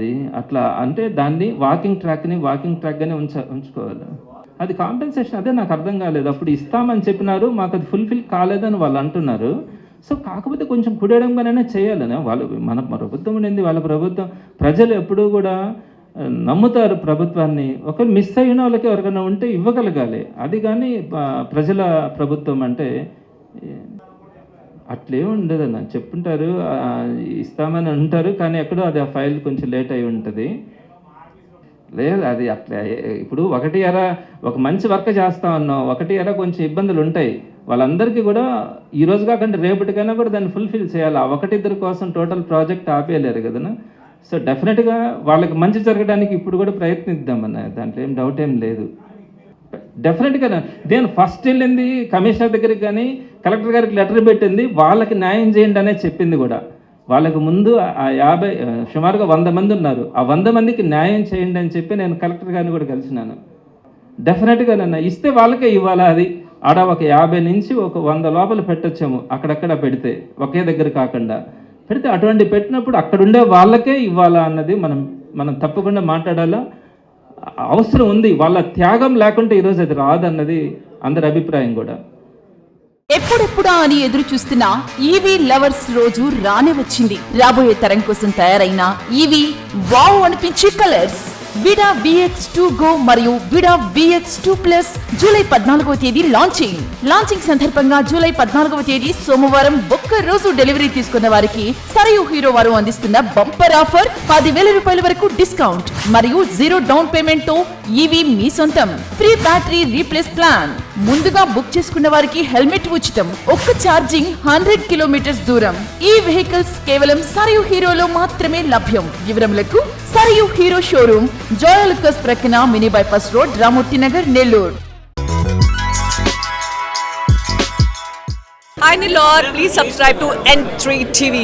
అది అట్లా అంటే దాన్ని వాకింగ్ ట్రాక్ని వాకింగ్ ట్రాక్గానే ఉంచ ఉంచుకోవాలి. అది కాంపెన్సేషన్ అదే నాకు అర్థం కాలేదు. అప్పుడు ఇస్తామని చెప్పినారు మాకు అది ఫుల్ఫిల్ కాలేదని వాళ్ళు అంటున్నారు. సో కాకపోతే కొంచెం కుడేడంగానే చేయాలని వాళ్ళు. మన ప్రభుత్వం ఉండింది వాళ్ళ ప్రభుత్వం. ప్రజలు ఎప్పుడూ కూడా నమ్ముతారు ప్రభుత్వాన్ని. ఒకరు మిస్ అయిన వాళ్ళకి ఎవరికైనా ఉంటే ఇవ్వగలగాలి. అది కానీ ప్రజల ప్రభుత్వం అంటే అట్లే ఉండదన్న చెప్పుంటారు ఇస్తామని అంటారు కానీ ఎక్కడో అది ఆ ఫైల్ కొంచెం లేట్ అయి ఉంటుంది. లేదు అది అట్లా ఇప్పుడు ఒకటి ఎర ఒక మంచి వర్క్ చేస్తా ఉన్నాం ఒకటి ఎర కొంచెం ఇబ్బందులు ఉంటాయి. వాళ్ళందరికీ కూడా ఈ రోజు కాకుండా రేపటికైనా కూడా దాన్ని ఫుల్ఫిల్ చేయాలి. ఆ ఒకటిద్దరి కోసం టోటల్ ప్రాజెక్ట్ ఆపేయలేరు కదనా సో డెఫినెట్గా వాళ్ళకి మంచి జరగడానికి ఇప్పుడు కూడా ప్రయత్నిద్దామన్న దాంట్లో ఏం డౌట్ ఏం లేదు. డెఫినెట్గా నేను ఫస్ట్ వెళ్ళింది కమిషనర్ దగ్గరికి కానీ కలెక్టర్ గారికి లెటర్ పెట్టింది వాళ్ళకి న్యాయం చేయండి అనే చెప్పింది కూడా. వాళ్ళకి ముందు ఆ- యాభై సుమారుగా వంద మంది ఉన్నారు. ఆ వంద మందికి న్యాయం చేయండి అని చెప్పి నేను కలెక్టర్ గారిని కూడా కలిసినాను. డెఫినెట్గా నన్ను ఇస్తే వాళ్ళకే ఇవ్వాలా అది? ఆడ ఒక యాభై నుంచి ఒక వంద లోపల పెట్టొచ్చాము అక్కడక్కడ పెడితే ఒకే దగ్గర కాకుండా. పెడితే అటువంటి పెట్టినప్పుడు అక్కడ ఉండే వాళ్ళకే ఇవ్వాలా అన్నది మనం మనం తప్పకుండా మాట్లాడాలా? అవసరం ఉంది. వాళ్ళ త్యాగం లేకుంటే ఈరోజు అది రాదన్నది అందరి అభిప్రాయం కూడా. ఎప్పుడెప్పుడా అని ఎదురు చూస్తున్న ఈవీ లవర్స్ రోజు రానే వచ్చింది. రాబోయే తరం కోసం తయారైన ఈవీ వావ్ అనిపించే colours. Vida VX two go మరియు Vida VX two plus July పద్నాలుగవ తేదీ లాంచింగ్ లాంచింగ్ సందర్భంగా జూలై పద్నాలుగవ తేదీ సోమవారం ఒక్క రోజు డెలివరీ తీసుకున్న వారికి సరయు హీరో వారు అందిస్తున్న బంపర్ ఆఫర్ పదివేల రూపాయల వరకు డిస్కౌంట్ మరియు జీరో డౌన్ పేమెంట్తో ఈవీ మీ సొంతం. ఫ్రీ బ్యాటరీ రీప్లేస్ ప్లాన్ ముందుగా బుక్ చేసుకున్న వారికి హెల్మెట్ ఉచితం. ఒక్క ఛార్జింగ్ హండ్రెడ్ కిలోమీటర్స్ దూరం. E ఈ వెహికల్స్ కేవలం సరయు హీరోలో మాత్రమే లభ్యం. వివరములకు సరియు హీరో షోరూమ్ జోయలుకస్ ప్రక్కన mini bypass road Ramurthy Nagar Nellore Hi Nilor, please subscribe to N3 TV.